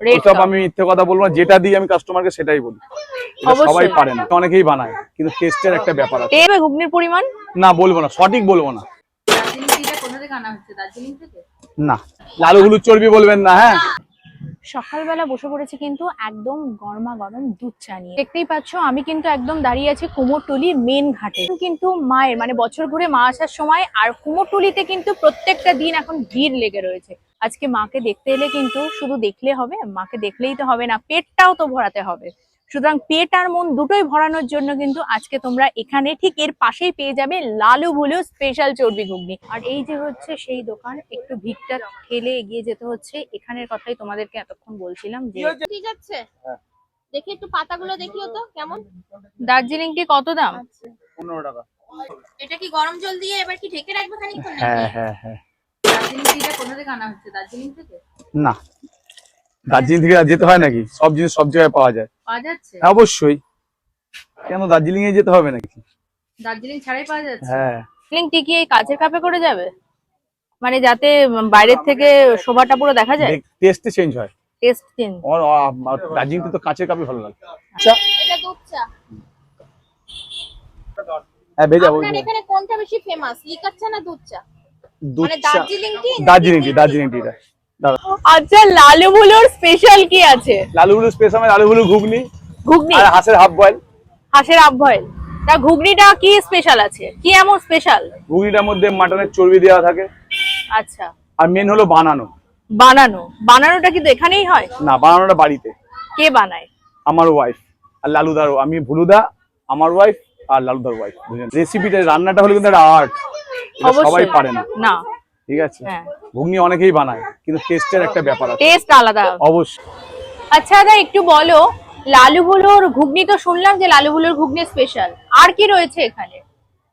ওসব আমি মিথ্যে কথা বলব না যেটা দিই আমি কাস্টমারকে সেটাই বলি। সবাই পারে না। অনেকেই বানায় কিন্তু টেস্টের একটা ব্যাপার আছে। টেবে ঘুগনির পরিমাণ? না বলব না সঠিক বলব না। না লালু হলুদ চর্বি বলবেন না হ্যাঁ? সকালবেলা বসে পড়েছি কিন্তু একদম গরমা গরম দুধ চা নিয়ে। দেখতেই পাচ্ছ আমি কিন্তু একদম দাঁড়িয়ে আছি কুমোরটুলি মেন ঘাটে। কিন্তু মায়ের মানে বছর ঘুরে মা আসার সময় আর কুমোরটুলিতে কিন্তু প্রত্যেকটা দিন এখন ভিড় লেগে রয়েছে। আজকে মাকে দেখতে এলে কিন্তু শুধু দেখলে হবে মাকে দেখলেই তো হবে না পেটটাও তো ভরাতে হবে। সুতরাং পেট আর মন দুটোই ভরানোর জন্য কিন্তু আজকে তোমরা এখানে ঠিক এর পাশেই পেয়ে যাবে লালু ভুলু স্পেশাল চর্বি ঘুগনি। আর এই যে হচ্ছে সেই দোকান একটু ভিড়টা ঠেলে এগিয়ে যেতে হচ্ছে। এখানের কথাই তোমাদেরকে এতক্ষণ বলছিলাম যে ঠিক আছে। দেখি একটু পাতাগুলো দেখিও তো কেমন? দার্জিলিং টি কত দাম? পনেরো টাকা এটা কি গরম জল দিয়ে এবার কি ঢেকে রাখবে খানিকক্ষণ হ্যাঁ হ্যাঁ হ্যাঁ। দার্জিলিং টিটা কোথা থেকে আনা হচ্ছে? দার্জিলিং থেকে? না। দার্জিলিং থেকে যেতে হয় নাকি? সব জিনিস সব জায়গায় পাওয়া যায়। পাওয়া যাচ্ছে? হ্যাঁ, অবশ্যই। কেন দার্জিলিং এ যেতে হবে নাকি? দার্জিলিং ছাড়াই পাওয়া যাচ্ছে? হ্যাঁ। দার্জিলিং টি কি এই কাঁচের কাপে করে যাবে? মানে যাতে বাইরের থেকে শোভাটা পুরো দেখা যায়? টেস্টে চেঞ্জ হয়। টেস্ট চেঞ্জ দার্জিলিং তো কাঁচের কাপই ভালো লাগে। আচ্ছা। এটা দুধ চা। হ্যাঁ ভেজা আপনার এখানে কোনটা বেশি ফেমাস লিকার চা না দুধ চা? দুধ মানে চা দার্জিলিং টি দার্জিলিং টিটা আচ্ছা লালু ভুলুর স্পেশাল কি আছে? লালু স্পেশাল লালু ঘুগনি ঘুগনি? আর হাঁসের হাফ বয়েল হাঁসের আভ্যয় তা ঘুগনিটা কি স্পেশাল আছে? কি এমন স্পেশাল ঘুগনিটার মধ্যে মাটনের চর্বি দেওয়া থাকে। আচ্ছা। আর মেন হলো বানানো। বানানো। বানানোটা কিন্তু এখানেই হয়? না বানানোটা বাড়িতে। কে বানায়? আমার ওয়াইফ আর লালুদার আমি ভুলুদা আমার ওয়াইফ আর লালুদার ওয়াইফ রেসিপিটা রান্নাটা হলো কিন্তু একটা আর্ট সবাই পারে না। না। ঠিক আছে? হ্যাঁ। ঘুগনি অনেকেই বানায় কিন্তু টেস্টের একটা ব্যাপার আছে। টেস্ট আলাদা। অবশ্যই। আচ্ছা দাদা একটু বলো লালু ভুলুর ঘুগনি তো শুনলাম যে লালু ভুলুর ঘুগনি স্পেশাল আর কি রয়েছে এখানে?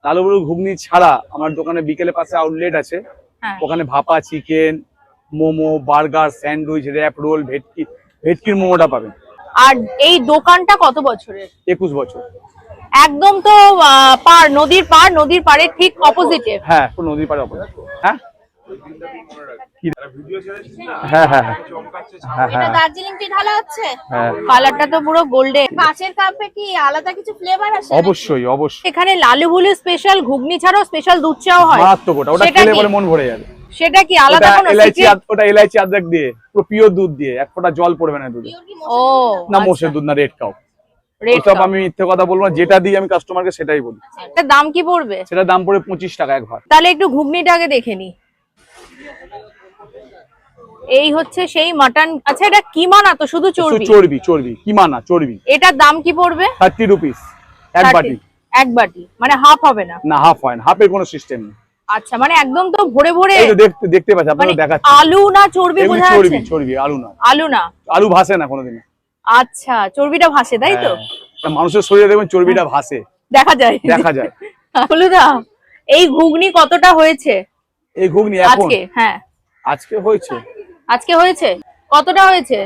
লালু ঘুগনি ছাড়া আমার দোকানে বিকেলে পাশে আউটলেট আছে। হ্যাঁ। ওখানে ভাপা chicken momo burger sandwich wrap roll ভেটকি ভেটকির মোমোটা পাবেন। আর এই দোকানটা কত বছরের? একুশ বছর। একদম তো আহ, পার নদীর পার নদীর পাড়ের ঠিক অপোজিটে হ্যাঁ নদীর পাড়ে অপোজিট হ্যাঁ? কি- হ্যাঁ হ্যাঁ হ্যাঁ। হ্যাঁ এটা হ্যাঁ। দার্জিলিং টি ঢালা হচ্ছে? হ্যাঁ। কালারটা তো পুরো গোল্ডেন কাঁচের কাপে কি আলাদা কিছু ফ্লেভার আছে অবশ্যই অবশ্যই। এখানে লালু স্পেশাল ঘুগনি ছাড়াও স্পেশাল দুধ চাও হয়। মারাত্মক ওটা খেলে? পরে মন ভরে যাবে। সেটা কি? আলাদা কোনো এলাইচি ওটা এলাইচি আদ্রক দিয়ে পুরো পিওর দুধ দিয়ে এক ফোঁটা জল পড়বে না দুধে। ও। না মোষের দুধ না রেড কাউ ওসব আমি মিথ্যে কথা বলব না যেটা দিই আমি কাস্টমারকে সেটাই বলি। এটার দাম কি পড়বে? সেটার দাম পড়ে পঁচিশ টাকা এক ভার তাহলে একটু ঘুগনিটাকে দেখে নি। এই হচ্ছে সেই মাটন আচ্ছা এটা কিমা না তো? শুধু চর্বি? চর্বি চর্বি কি মানা চর্বি। এটার দাম কি পড়বে? থার্টি রুপিস এক বাটি। এক বাটি। মানে হাফ হবে না? না হাফ হয় না হাফের কোনো সিস্টেম নেই। আচ্ছা মানে একদম তো ভরে ভরে দেখতে দেখতে পাচ্ছি মানে আপনারা দেখাচ্ছি। আলু না চর্বি বোঝা চর্বি যাচ্ছে? চর্বি আলু না। আলু না। আলু ভাসে না কোনোদিন আচ্ছা চর্বিটা ভাসে তাই তো? হ্যাঁ। মানুষের শরীরে দেখবেন চর্বিটা ভাসে। দেখা যায়। দেখা যায়। হলুদা এই ঘুগনি কতটা হয়েছে? এই ঘুগনি এখন? আজকে হ্যাঁ। আজকে হয়েছে। আজকে হয়েছে? কতটা হয়েছে?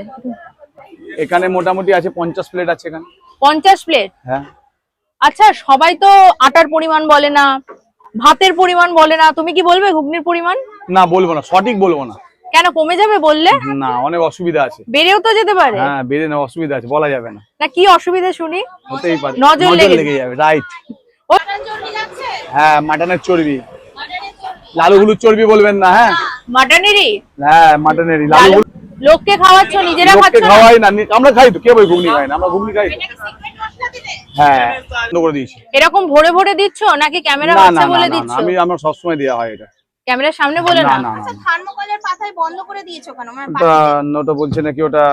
এখানে মোটামুটি আছে পঞ্চাশ প্লেট আছে এখানে। পঞ্চাশ প্লেট? হ্যাঁ। আচ্ছা সবাই তো আটার পরিমাণ বলে না ভাতের পরিমাণ বলে না। তুমি কি বলবে ঘুগনির পরিমাণ? না বলব না সঠিক বলব না। কেন কমে যাবে বললে? না অনেক অসুবিধা আছে। বেড়েও তো যেতে পারে। হ্যাঁ বেড়ে না অসুবিধা আছে বলা যাবে না। না কি অসুবিধা শুনি? হতেই পারে। নজর লেগে যাবে। রাইট হ্যাঁ মাটনের চর্বি। লালু হলুদ চর্বি বলবেন না হ্যাঁ? মাটনেরই? হ্যাঁ মাটনেরই। লালু লোককে খাওয়াচ্ছ নিজেরা খাচ্ছ খাওয়াই না আমরা খাই তো কে বই ঘুগনি খাই না? আমরা ঘুগনি খাই এটা কি সিক্রেট মশলা দিবে হ্যাঁ বন্ধ করে দিয়েছি। এরকম ভরে ভরে দিচ্ছ নাকি ক্যামেরা বাচ্চা বলে দিচ্ছ না আমি আমার সবসময় দেওয়া হয় এটা। ক্যামেরার সামনে বলে না না। আচ্ছা থার্মোকলের পাতায় বন্ধ করে দিয়েছ কেন? মানে ওটা বলছে নাকি ওটা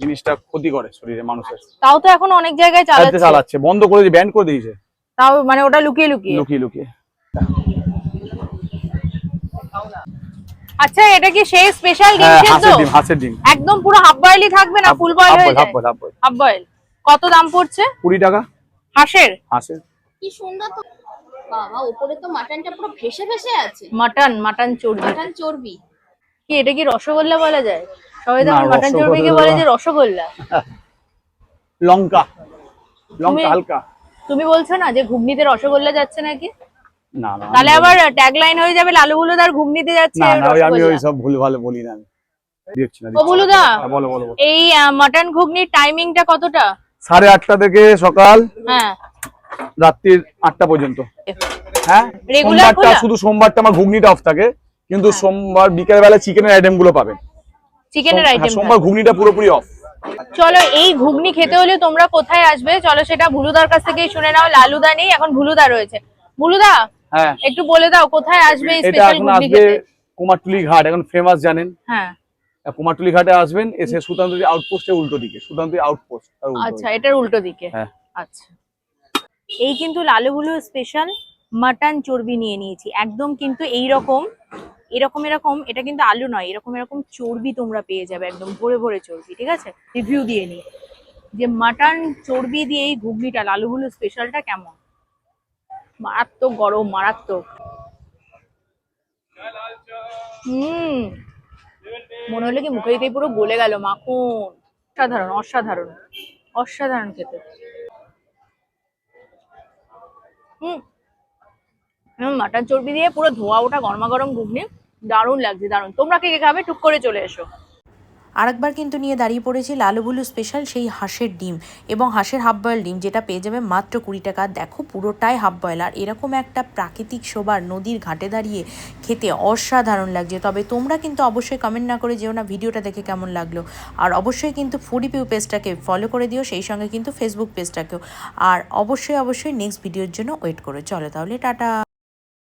জিনিসটা ক্ষতি করে শরীরে মানুষের। তাও তো এখন অনেক জায়গায় চালাচ্ছে। চালাচ্ছে বন্ধ করে দিয়ে ব্যান করে দিয়েছে। তাও মানে ওটা লুকিয়ে লুকিয়ে। লুকিয়ে লুকিয়ে। আচ্ছা এটা কি সেই স্পেশাল ডিম সেদ্ধ হাঁসের ডিম হাঁসের ডিম একদম পুরো হাফ বয়েলই থাকবে না? ফুল বয়েল হয়ে half boil half boil half boil কত দাম পড়ছে? কুড়ি টাকা। হাঁসের? হাঁসের। কি সুন্দর তো বাবা উপরে তো মাটনটা পুরো ভেসে ভেসে আছে। মাটন মাটন চর্বি। মাটন চর্বি। কি এটা কি রসগোল্লা বলা যায়? সবাই তো মাটন চর্বিকে বলে যে রসগোল্লা। লঙ্কা। লঙ্কা তুমি- হালকা। তুমি বলছো না যে ঘুগনিতে রসগোল্লা যাচ্ছে নাকি? না না তাহলে আবার ট্যাগ লাইন হয়ে যাবে লালু বুলুদার ঘুগনিতে যাচ্ছে না না আমি ওই সব ভুল ভালো বলি না। বুলুদা হ্যাঁ, বলো বলো বলো। এই মাটন ঘুগনির টাইমিংটা কতটা? সাড়ে আটটা থেকে সকাল। হ্যাঁ। রাত্রির আটটা পর্যন্ত। হ্যাঁ? সোমবারটা শুধু সোমবারটা আমার ঘুগনিটা অফ থাকে কিন্তু সোমবার বিকেল বেলা চিকেনের আইটেমগুলো পাবেন। চিকেনের হ্যাঁ, আইটেম সোমবার ঘুগনিটা পুরোপুরি অফ চলো এই ঘুগনি খেতে হলে তোমরা কোথায় আসবে? চলো সেটা ভুলুদার কাছ থেকেই শুনে নাও। লালুদা নেই এখন ভুলুদা রয়েছে। ভুলুদা হ্যাঁ। একটু বলে দাও কোথায় আসবে এই স্পেশাল ঘুগনি খেতে? কুমারটুলি ঘাট এখন ফেমাস জানেন। হ্যাঁ। কুমারটুলি ঘাটে আসবেন এসে সুতান্তরি আউটপোস্টের উল্টো দিকে সুতান্তরি আউটপোস্ট আচ্ছা এটার উল্টো দিকে। হ্যাঁ। আচ্ছা। এই কিন্তু লালুগুলো স্পেশাল মাটন চর্বি নিয়ে নিয়েছি। একদম কিন্তু এই রকম এরকম এরকম, এটা কিন্তু আলু নয়, এরকম এরকম চর্বি তোমরা পেয়ে যাবে একদম ভরে ভরে চর্বি, ঠিক আছে? রিভিউ দিয়ে নি যে মাটন চর্বি দিয়ে এই ঘুগনিটা, লালুগুলো স্পেশালটা কেমন? মারাত্মক গরম, মারাত্মক। হুম। মনে হলো কি মুখে পুরো গলে গেল, মাখন। অসাধারণ অসাধারণ। অসাধারণ খেতে। হুম। মাটন চর্বি দিয়ে পুরো ধোয়া ওটা গরমা গরম ঘুগনি। দারুণ লাগছে, দারুণ। তোমরা কে কে খাবে? টুক করে চলে এসো। আরেকবার কিন্তু নিয়ে দাঁড়িয়ে পড়েছি লালুবুলু স্পেশাল সেই হাঁসের ডিম এবং হাঁসের হাফ বয়েল ডিম, যেটা পেয়ে যাবে মাত্র কুড়ি টাকা। দেখো, পুরোটাই হাফ বয়েল আর এরকম একটা প্রাকৃতিক শোবার নদীর ঘাটে দাঁড়িয়ে খেতে অসাধারণ লাগছে। তবে তোমরা কিন্তু অবশ্যই কমেন্ট না করে যেও না ভিডিওটা দেখে কেমন লাগল। আর অবশ্যই কিন্তু ফুডি পিউ পেজটাকে ফলো করে দিও, সেই সঙ্গে কিন্তু ফেসবুক পেজটাকেও আর অবশ্যই অবশ্যই নেক্সট ভিডিওর জন্য ওয়েট করো। চলো তাহলে, টাটা!